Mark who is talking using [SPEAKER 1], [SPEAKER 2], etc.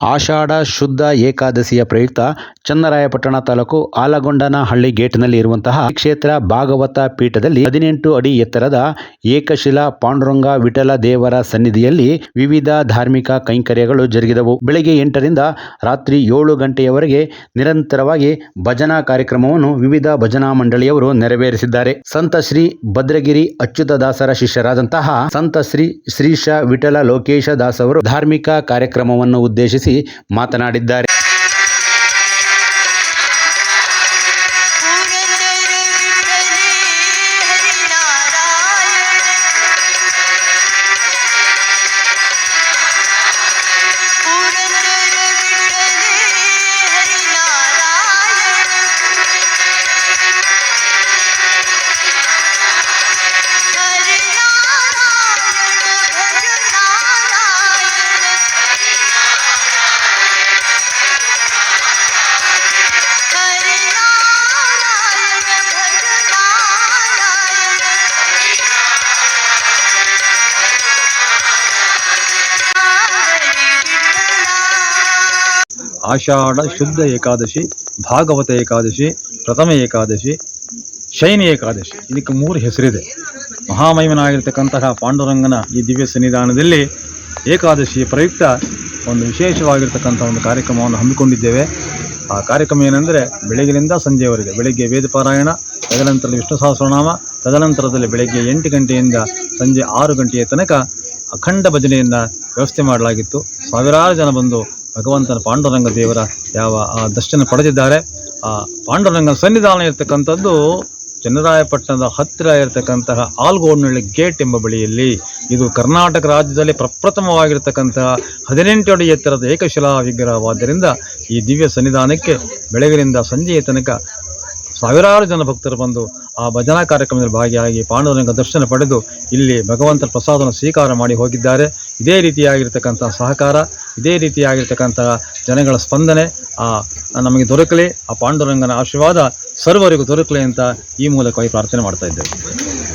[SPEAKER 1] ಆಷಾಢ ಶುದ್ಧ ಏಕಾದಶಿಯ ಪ್ರಯುಕ್ತ ಚನ್ನರಾಯಪಟ್ಟಣ ತಾಲೂಕು ಆಲಗೊಂಡನಹಳ್ಳಿ ಗೇಟ್ನಲ್ಲಿ ಇರುವಂತಹ ಕ್ಷೇತ್ರ ಭಾಗವತ ಪೀಠದಲ್ಲಿ ಹದಿನೆಂಟು ಅಡಿ ಎತ್ತರದ ಏಕಶಿಲಾ ಪಾಂಡುರಂಗ ವಿಠಲ ದೇವರ ಸನ್ನಿಧಿಯಲ್ಲಿ ವಿವಿಧ ಧಾರ್ಮಿಕ ಕೈಂಕರ್ಯಗಳು ಜರುಗಿದವು. ಬೆಳಗ್ಗೆ ಎಂಟರಿಂದ ರಾತ್ರಿ ಏಳು ಗಂಟೆಯವರೆಗೆ ನಿರಂತರವಾಗಿ ಭಜನಾ ಕಾರ್ಯಕ್ರಮವನ್ನು ವಿವಿಧ ಭಜನಾ ಮಂಡಳಿಯವರು ನೆರವೇರಿಸಿದ್ದಾರೆ. ಸಂತ ಶ್ರೀ ಭದ್ರಗಿರಿ ಅಚ್ಯುತದಾಸರ ಶಿಷ್ಯರಾದಂತಹ ಸಂತ ಶ್ರೀ ಶ್ರೀಶ ವಿಠಲ ಲೋಕೇಶ ದಾಸ್ ಅವರು ಧಾರ್ಮಿಕ ಕಾರ್ಯಕ್ರಮವನ್ನು ಉದ್ದೇಶಿಸಿ ಮಾತನಾಡಿದ್ದಾರೆ.
[SPEAKER 2] ಆಷಾಢ, ಶುದ್ಧ ಏಕಾದಶಿ, ಭಾಗವತ ಏಕಾದಶಿ, ಪ್ರಥಮ ಏಕಾದಶಿ, ಶೈನಿ ಏಕಾದಶಿ. ಇದಕ್ಕೆ ಮೂರು ಹೆಸರಿದೆ. ಮಹಾಮಹಿಮನಾಗಿರ್ತಕ್ಕಂತಹ ಪಾಂಡುರಂಗನ ಈ ದಿವ್ಯ ಸನ್ನಿಧಾನದಲ್ಲಿ ಏಕಾದಶಿ ಪ್ರಯುಕ್ತ ಒಂದು ವಿಶೇಷವಾಗಿರ್ತಕ್ಕಂಥ ಒಂದು ಕಾರ್ಯಕ್ರಮವನ್ನು ಹಮ್ಮಿಕೊಂಡಿದ್ದೇವೆ. ಆ ಕಾರ್ಯಕ್ರಮ ಏನೆಂದರೆ ಬೆಳಗಿನಿಂದ ಸಂಜೆಯವರೆಗೆ ಬೆಳಗ್ಗೆ ವೇದ ಪಾರಾಯಣ ತದನಂತರದಲ್ಲಿ ವಿಷ್ಣು ಸಹಸ್ರನಾಮ ತದನಂತರದಲ್ಲಿ ಬೆಳಗ್ಗೆ ಎಂಟು ಗಂಟೆಯಿಂದ ಸಂಜೆ ಆರು ಗಂಟೆಯ ತನಕ ಅಖಂಡ ಭಜನೆಯನ್ನು ವ್ಯವಸ್ಥೆ ಮಾಡಲಾಗಿತ್ತು. ಸಾವಿರಾರು ಜನ ಬಂದು ಭಗವಂತನ ಪಾಂಡುರಂಗ ದೇವರ ಯಾವ ದರ್ಶನ ಪಡೆದಿದ್ದಾರೆ. ಆ ಪಾಂಡುರಂಗ ಸನ್ನಿಧಾನ ಇರತಕ್ಕಂಥದ್ದು ಚನ್ನರಾಯಪಟ್ಟಣದ ಹತ್ತಿರ ಇರತಕ್ಕಂತಹ ಆಲ್ಗೋಡ್ನಳ್ಳಿ ಗೇಟ್ ಎಂಬ ಬಳಿಯಲ್ಲಿ. ಇದು ಕರ್ನಾಟಕ ರಾಜ್ಯದಲ್ಲಿ ಪ್ರಪ್ರಥಮವಾಗಿರ್ತಕ್ಕಂತಹ ಹದಿನೆಂಟು ಅಡಿ ಎತ್ತರದ ಏಕಶಿಲಾ ವಿಗ್ರಹವಾದ್ದರಿಂದ ಈ ದಿವ್ಯ ಸನ್ನಿಧಾನಕ್ಕೆ ಬೆಳಗಿನಿಂದ ಸಂಜೆಯ ತನಕ ಸಾವಿರಾರು ಜನ ಭಕ್ತರು ಬಂದು ಆ ಭಜನಾ ಕಾರ್ಯಕ್ರಮದಲ್ಲಿ ಭಾಗಿಯಾಗಿ ಪಾಂಡುರಂಗ ದರ್ಶನ ಪಡೆದು ಇಲ್ಲಿ ಭಗವಂತನ ಪ್ರಸಾದವನ್ನು ಸ್ವೀಕಾರ ಮಾಡಿ ಹೋಗಿದ್ದಾರೆ. ಇದೇ ರೀತಿಯಾಗಿರ್ತಕ್ಕಂಥ ಸಹಕಾರ, ಇದೇ ರೀತಿಯಾಗಿರ್ತಕ್ಕಂಥ ಜನಗಳ ಸ್ಪಂದನೆ, ಆ, ನಮಗೆ ದೊರಕಲಿ, ಆ ಪಾಂಡುರಂಗನ ಆಶೀರ್ವಾದ ಸರ್ವರಿಗೂ ದೊರಕಲಿ ಅಂತ ಈ ಮೂಲಕವಾಗಿ ಪ್ರಾರ್ಥನೆ ಮಾಡ್ತಾ ಇದ್ದೇವೆ.